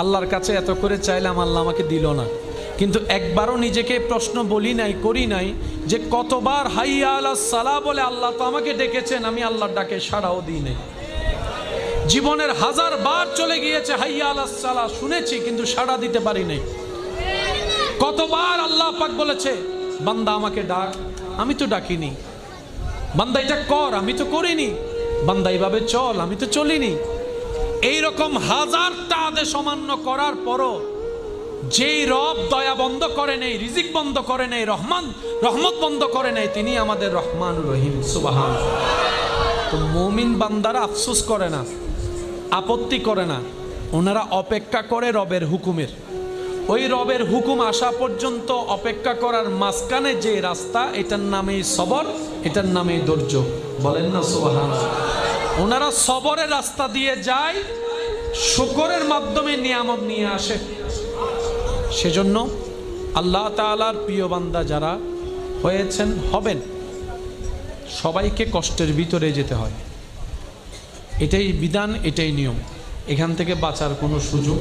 আল্লাহর কাছে এত করে চাইলাম, আল্লাহ আমাকে দিল না। কিন্তু একবারও নিজেকে প্রশ্ন বলি নাই, করি নাই যে কতবার হাইয়া আল্লাহ সালা বলে আল্লাহ তো আমাকে ডেকেছেন, আমি আল্লাহর ডাকে সাড়াও দিই নাই। জীবনের হাজার বার চলে গিয়েছে হাইয়া আল্লাহ সালা, শুনেছি কিন্তু সাড়া দিতে পারি নাই। কতবার আল্লাহ পাক বলেছে, বান্দা আমাকে ডাক, আমি তো ডাকিনি। বান্দা এটা কর, আমি তো করিনি। বান্দা এইভাবে চল, আমি তো চলিনি। এইরকম হাজারটা আদেশ অমান্য করার পরও যেই রব দয়া বন্ধ করে নেই, রিজিক বন্ধ করে নেই, রহমান, রহমত বন্ধ করে নেই, তিনি আমাদের রহমান রহিম, সুবাহান। তো মমিন বান্দারা আফসোস করে না, আপত্তি করে না, ওনারা অপেক্ষা করে রবের হুকুমের। ওই রবের হুকুম আসা পর্যন্ত অপেক্ষা করার মাঝখানে যে রাস্তা, এটার নামেই সবর, এটার নামেই ধৈর্য। বলেন না সোহান ওনারা সবরের রাস্তা দিয়ে যায়, শুকরের মাধ্যমে নিয়ামত নিয়ে আসে। সেজন্য আল্লাহ তালার প্রিয় বান্দা যারা হয়েছেন, হবেন। সবাইকে কষ্টের ভিতরে যেতে হয়। এটাই বিধান, এটাই নিয়ম। এখান থেকে বাঁচার কোনো সুযোগ